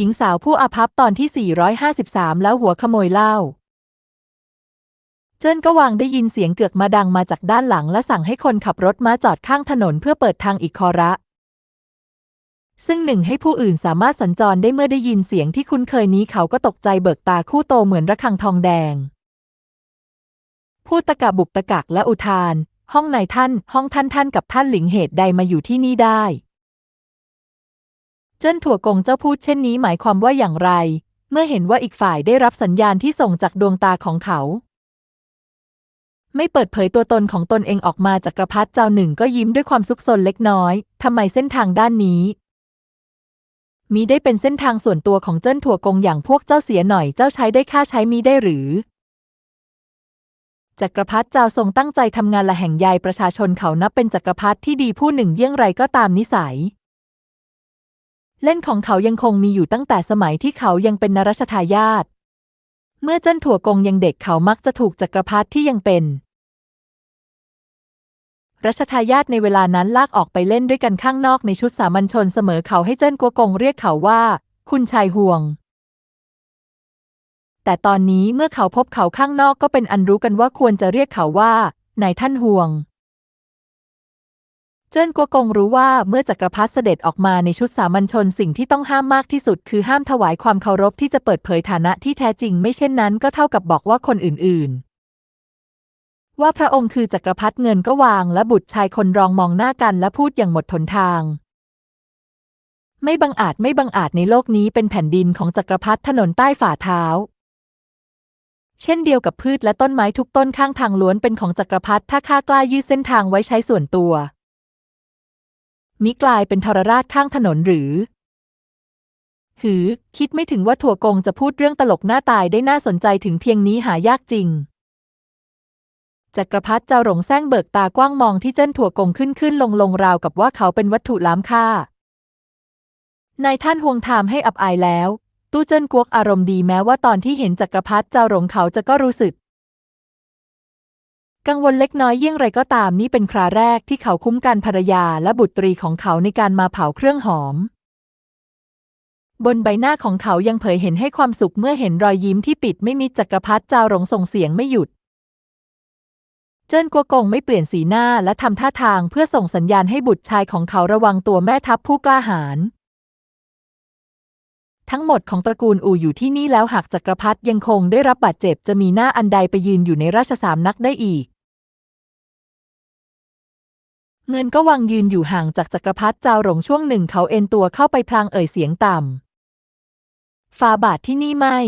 หญิงสาวผู้อาภัพตอนที่ 453 แล้วหัวขโมยเหล้าเจิ้นก็วางได้ยินเสียงเกือกมาดังมาจากด้านหลังและสั่งให้คนขับรถมาจอดข้างถนนเพื่อเปิดทางอีกคอระ ซึ่งหนึ่งให้ผู้อื่นสามารถสัญจรได้เมื่อได้ยินเสียงที่คุ้นเคยนี้เขาก็ตกใจเบิกตาคู่โตเหมือนระฆังทองแดง พูดตะกะบุกตะกักและอุทาน ห้องไหนท่าน ห้องท่านท่านกับท่านหลิงเหตุใดมาอยู่ที่นี่ได้ เจิ้นถั่วกงเจ้าพูดเช่นนี้หมายความว่าอย่างไร เมื่อเห็นว่าอีกฝ่ายได้รับสัญญาณที่ส่งจากดวงตาของเขา ไม่เปิดเผยตัวตนของตนเองออกมาจากกระพัดเจ้าหนึ่งก็ยิ้มด้วยความซุกซนเล็กน้อยทำไมเส้นทางด้านนี้มีได้เป็นเส้นทางส่วนตัวของเจิ้นถั่วกงอย่างพวกเจ้าเสียหน่อยเจ้าใช้ได้ค่าใช้มีได้หรือจักรพรรดิเจ้าทรงตั้งใจทำงานละแห่งใยประชาชนเขานับเป็นจักรพรรดิที่ดีผู้หนึ่งเยี่ยงไรก็ตามนิสัย เล่นของเขายังคงมีอยู่ตั้งแต่สมัยที่เขายังเป็นนรชทายาท เมื่อเจิ้นถั่วกงยังเด็กเขามักจะถูกจักรพรรดิที่ยังเป็น รัชทายาทในเวลานั้นลากออกไปเล่นด้วยกันข้างนอกในชุดสามัญชนเสมอเขาให้เจิ้นกัวกงเรียกเขาว่า คุณชายห่วง แต่ตอนนี้เมื่อเขาพบเขาข้างนอกก็เป็นอันรู้กันว่าควรจะเรียกเขาว่านายท่านห่วง จิ้นกัวกงรู้ว่าเมื่อจักรพรรดิเสด็จออกมาในชุดสามัญชนสิ่งที่ต้องห้ามมากที่สุด คือห้ามถวายความเคารพที่จะเปิดเผยฐานะที่แท้จริง ไม่เช่นนั้นก็เท่ากับบอกว่าคนอื่น ๆ ว่าพระองค์คือจักรพรรดิเงินก็วาง และบุตรชายคนรองมองหน้ากันและพูดอย่างหมดหนทาง ไม่บังอาจไม่บังอาจในโลกนี้เป็นแผ่นดินของจักรพรรดิถนนใต้ฝ่าเท้าเช่นเดียวกับพืชและต้นไม้ทุกต้นข้างทางล้วนเป็นของจักรพรรดิถ้าข้ากล้ายืดเส้นทางไว้ใช้ส่วนตัว มิกลายเป็นทรราชข้างถนนหรือ หือ คิดไม่ถึงว่าถั่วกงจะพูดเรื่องตลกหน้าตายได้น่าสนใจถึงเพียงนี้หายากจริง จักรพรรดิเจ้าหลงแซงเบิกตากว้างมองที่เจิ้นถั่วกงขึ้นขึ้นลงลงราวกับว่าเขาเป็นวัตถุล้ำค่า นายท่านห่วงถามให้อับอายแล้ว ตู้เจิ้นกวกอารมณ์ดีแม้ว่าตอนที่เห็นจักรพรรดิเจ้าหลงเขาจะก็รู้สึก กังวลเล็กน้อยเยี่ยงไรก็ตามนี่เป็นคราแรกที่เขาคุ้มกันภรรยาและบุตรีของเขาในการมาเผาเครื่องหอม บนใบหน้าของเขายังเผยเห็นให้ความสุขเมื่อเห็นรอยยิ้มที่ปิดไม่มิดจักรพรรดิจ้าหลงส่งเสียงไม่หยุด เจิ้นกัวกงไม่เปลี่ยนสีหน้าและทำท่าทางเพื่อส่งสัญญาณให้บุตรชายของเขาระวังตัวแม่ทัพผู้กล้าหาญทั้งหมดของตระกูลอู่อยู่ที่นี่แล้วหากจักรพรรดิยังคงได้รับบาดเจ็บจะมีหน้าอันใดไปยืนอยู่ในราชสามนักได้อีก เงินก็วางยืนอยู่ห่างจากจักรพรรดิเจ้าหลงช่วงหนึ่งเขาเอ็นตัวเข้าไปพลางเอ่ยเสียงต่ำฟาบาทที่นี่ไม่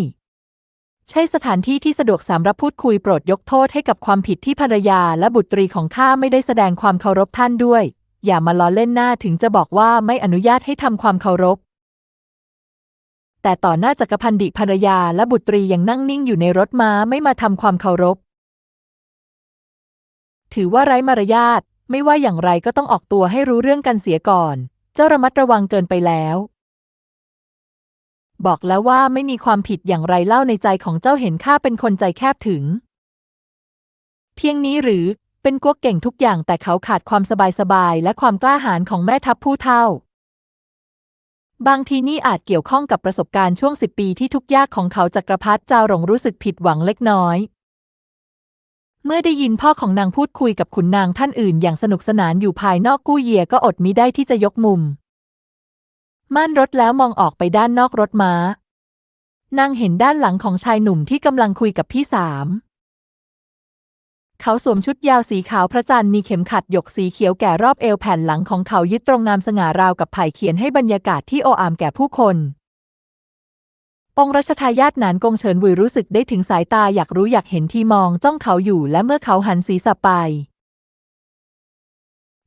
ใช่สถานที่ที่สะดวกสำหรับพูดคุยโปรดยกโทษให้กับความผิดที่ภรรยาและบุตรีของข้าไม่ได้แสดงความเคารพท่านด้วย อย่ามาล้อเล่นหน้าถึงจะบอกว่าไม่อนุญาตให้ทำความเคารพ แต่ต่อหน้าจักรพันดิภรรยาและบุตรียังนั่งนิ่งอยู่ในรถม้าไม่มาทำความเคารพ ถือว่าไร้มารยาท ไม่ว่าอย่างไรก็ต้องออกตัวให้รู้เรื่องกันเสียก่อน เจ้าระมัดระวังเกินไปแล้ว บอกแล้วว่าไม่มีความผิดอย่างไรเล่าในใจของเจ้าเห็นข้าเป็นคนใจแคบถึง เพียงนี้หรือเป็นกวกเก่งทุกอย่างแต่เขาขาดความสบายๆและความกล้าหาญของแม่ทัพผู้เท่า บางทีนี่อาจเกี่ยวข้องกับประสบการณ์ช่วงสิบปีที่ทุกยากของเขาจักรพรรดิเจ้าหลงรู้สึกผิดหวังเล็กน้อย เมื่อได้ยินพ่อของนางพูดคุยกับขุนนางท่านอื่นอย่างสนุกสนานอยู่ภายนอกกู้เยียก็อดมิได้ที่จะยกมุม ม่านรถแล้วมองออกไปด้านนอกรถม้า นางเห็นด้านหลังของชายหนุ่มที่กำลังคุยกับพี่สาม เขาสวมชุดยาวสีขาวพระจันทร์มีเข็มขัดหยกสีเขียวแก่รอบเอวแผ่นหลังของเขายึดตรงงามสง่าราวกับไผ่เขียนให้บรรยากาศที่โออามแก่ผู้คน องค์รัชทายาทหนานกงเฉินหวุยรู้สึกได้ถึงสายตาอยากรู้อยากเห็นที่มองจ้องเขาอยู่และเมื่อเขาหันศีรษะไป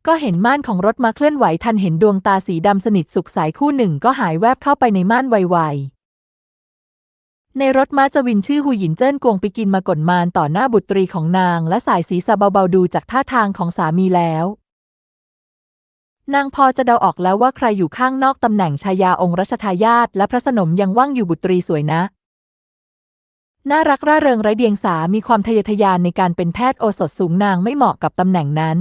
ก็เห็นม่านของรถมาเคลื่อนไหวทันเห็นดวงตาสีดำสนิทสุขใสคู่หนึ่งก็หายแวบเข้าไปในม่านไวๆในรถม้าจวินชื่อหูหยินเจิ้นกวงไปกินมากลมานต่อหน้าบุตรีของนาง และสายศีรษะเบาๆดูจากท่าทางของสามีแล้ว นางพอจะเดาออกแล้วว่าใครอยู่ข้างนอกตำแหน่งชายาองค์รัชทายาทและพระสนมยังว่างอยู่บุตรีสวยนะ น่ารักร่าเริงไร้เดียงสา มีความทะเยอทะยานในการเป็นแพทย์โอสถสูงนางไม่เหมาะกับตำแหน่งนั้น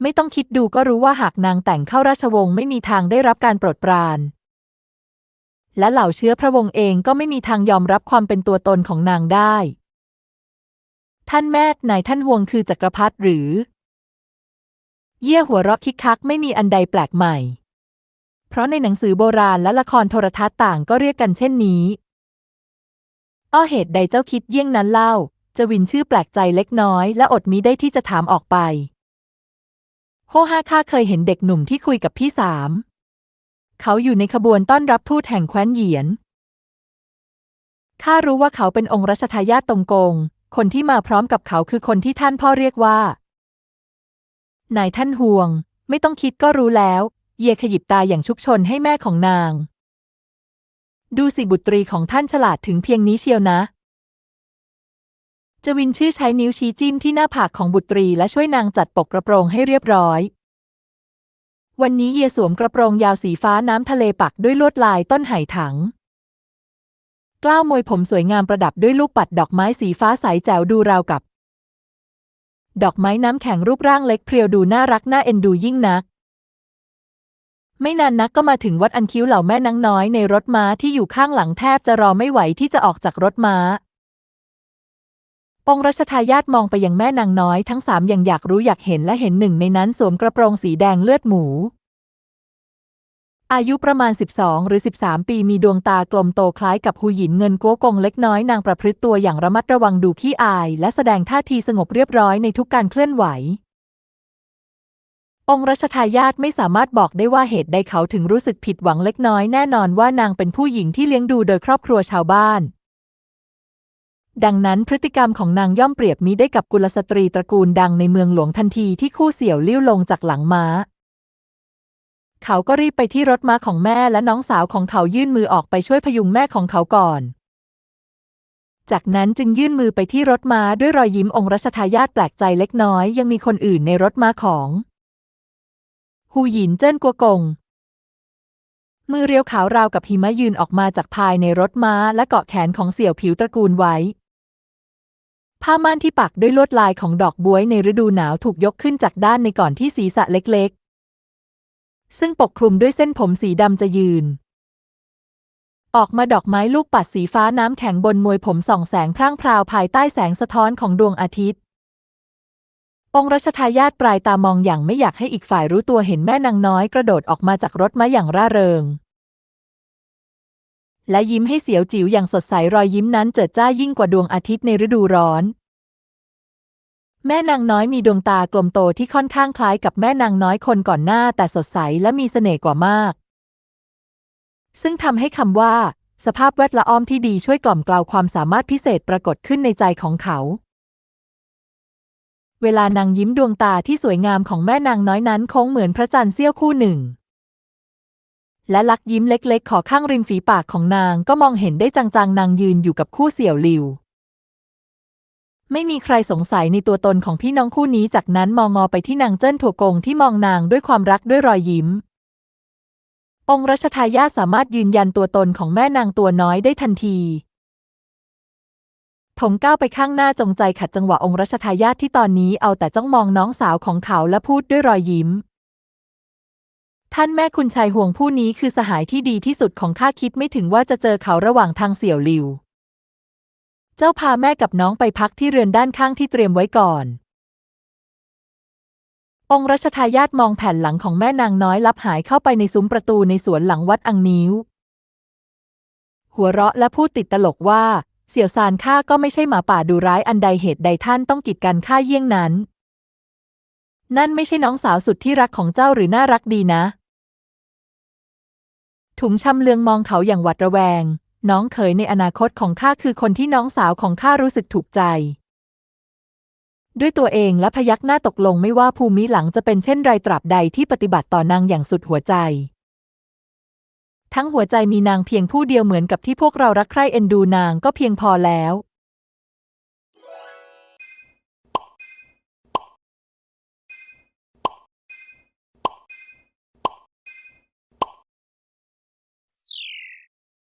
ไม่ต้องคิดดูก็รู้ว่าหากนางแต่งเข้าราชวงศ์ไม่มีทางได้รับการโปรดปราน และเหล่าเชื้อพระวงศ์เองก็ไม่มีทางยอมรับความเป็นตัวตนของนางได้ ท่านแม่นายท่านห่วงคือจักรพรรดิหรือ เยี่ยหัวเราะคิกคักไม่มีอันใดแปลกใหม่ เพราะในหนังสือโบราณและละครโทรทัศน์ต่างก็เรียกกันเช่นนี้ อ้อเหตุใดเจ้าคิดเยี่ยงนั้นเล่าจวินชื่อแปลกใจเล็กน้อย และอดมิได้ที่จะถามออกไป โฮฮาข้าเคยเห็นเด็กหนุ่มที่คุยกับพี่สาม เขาอยู่ในขบวนต้อนรับทูตแห่งแคว้นเหยียน ข้ารู้ว่าเขาเป็นองค์รัชทายาทตรงกง คนที่มาพร้อมกับเขาคือคนที่ท่านพ่อเรียกว่า นายท่านห่วง ไม่ต้องคิดก็รู้แล้วเยขยิบตาอย่างชุกชนให้แม่ของนาง ดูสิบุตรีของท่านฉลาดถึงเพียงนี้เชียวนะ จวินชื่อใช้นิ้วชี้จิ้มที่หน้าผากของบุตรีและช่วยนางจัดปกกระโปรงให้เรียบร้อย วันนี้เยสวมกระโปรงยาวสีฟ้าน้ำทะเลปักด้วยลวดลายต้นไห่ถังกล้าวมวยผมสวยงามประดับด้วยลูกปัดดอกไม้สีฟ้าใสแจ๋วดูราวกับ ดอกไม้น้ำแข็งรูปร่างเล็กเพรียวดูน่ารักน่าเอ็นดูยิ่งนัก ไม่นานนักก็มาถึงวัดอันคิ้วเหล่าแม่นางน้อยในรถม้าที่อยู่ข้างหลังแทบจะรอไม่ไหวที่จะออกจากรถม้า องค์รัชทายาทมองไปยังแม่นางน้อยทั้งสามอย่างอยากรู้อยากเห็นและเห็นหนึ่งในนั้นสวมกระโปรงสีแดงเลือดหมู อายุประมาณ 12 หรือ 13 ปีมีดวงตากลมโตคล้ายกับหูหยินเงินกัวกงเล็กน้อยนางประพฤติตัวอย่างระมัดระวังดูขี้อาย และแสดงท่าทีสงบเรียบร้อยในทุกการเคลื่อนไหว องค์รัชทายาทไม่สามารถบอกได้ว่าเหตุใดเขาถึงรู้สึกผิดหวังเล็กน้อยแน่นอนว่านางเป็นผู้หญิงที่เลี้ยงดูโดยครอบครัวชาวบ้าน ดังนั้นพฤติกรรมของนางย่อมเปรียบมิได้กับกุลสตรีตระกูลดังในเมืองหลวงทันทีที่คู่เสี่ยวลิ้วลงจากหลังม้า เขาก็รีบไปที่รถม้าของแม่และน้องสาวของเขายื่นมือออกไปช่วยพยุงแม่ของเขาก่อน จากนั้นจึงยื่นมือไปที่รถม้าด้วยรอยยิ้มองค์รัชทายาทแปลกใจเล็กน้อย ยังมีคนอื่นในรถม้าของฮูหยินเจิ้นกัวกง มือเรียวขาวราวกับหิมะยืนออกมาจากภายในรถม้าและเกาะแขนของเสี่ยวผิวตระกูลไว้ ผ้าม่านที่ปักด้วยลวดลายของดอกบวยในฤดูหนาวถูกยกขึ้นจากด้านในก่อนที่ศีรษะเล็ก ซึ่งปกคลุมด้วยเส้นผมสีดำจะยืน ออกมาดอกไม้ลูกปัดสีฟ้าน้ำแข็งบนมวยผมส่องแสงพร่างพราวภายใต้แสงสะท้อนของดวงอาทิตย์ องค์รัชทายาทปลายตามองอย่างไม่อยากให้อีกฝ่ายรู้ตัวเห็นแม่นางน้อยกระโดดออกมาจากรถม้าอย่างร่าเริง และยิ้มให้เสียวจิ๋วอย่างสดใสรอยยิ้มนั้นเจิดจ้ายิ่งกว่าดวงอาทิตย์ในฤดูร้อน แม่นางน้อยมีดวงตากลมโตที่ค่อนข้างคล้ายกับแม่นางน้อยคนก่อนหน้าแต่สดใสและมีเสน่ห์กว่ามาก ซึ่งทำให้คำว่า สภาพแวดละอ้อมที่ดีช่วยกล่อมกล่าวความสามารถพิเศษปรากฏขึ้นในใจของเขา เวลานางยิ้มดวงตาที่สวยงามของแม่นางน้อยนั้นคงเหมือนพระจันทร์เสี้ยวคู่หนึ่ง และลักยิ้มเล็กๆ ขอข้างริมฝีปากของนางก็มองเห็นได้จางๆ นางยืนอยู่กับคู่เสี่ยวหลิว ไม่มีใครสงสัยในตัวตนของพี่น้องคู่นี้ จากนั้นมองงอไปที่นางเจิ้นถั่วกงที่มองนางด้วยความรักด้วยรอยยิ้ม องค์รัชทายาทสามารถยืนยันตัวตนของแม่นางตัวน้อยได้ทันทีถงก้าวไปข้างหน้าจงใจขัดจังหวะองค์รัชทายาทที่ตอนนี้เอาแต่จ้องมองน้องสาวของเขาและพูดด้วยรอยยิ้ม ท่านแม่คุณชายห่วงผู้นี้คือสหายที่ดีที่สุดของข้าคิดไม่ถึงว่าจะเจอเขาระหว่างทางเสี่ยวหลิว เจ้าพาแม่กับน้องไปพักที่เรือนด้านข้างที่เตรียมไว้ก่อน องค์รัชทายาทมองแผ่นหลังของแม่นางน้อยลับหายเข้าไปในซุ้มประตูในสวนหลังวัดอังนิ้ว หัวเราะและพูดติดตลกว่า เสี่ยวซานข้าก็ไม่ใช่หมาป่าดูร้ายอันใดเหตุใดท่านต้องกีดกันข้าเยี่ยงนั้น นั่นไม่ใช่น้องสาวสุดที่รักของเจ้าหรือน่ารักดีนะถุงชำเลืองมองเขาอย่างหวัดระแวง น้องเขยในอนาคตของข้าคือคนที่น้องสาวของข้ารู้สึกถูกใจ ด้วยตัวเองและพยักหน้าตกลงไม่ว่าภูมิหลังจะเป็นเช่นไรตราบใดที่ปฏิบัติต่อนางอย่างสุดหัวใจ ทั้งหัวใจมีนางเพียงผู้เดียวเหมือนกับที่พวกเรารักใคร่เอ็นดูนางก็เพียงพอแล้ว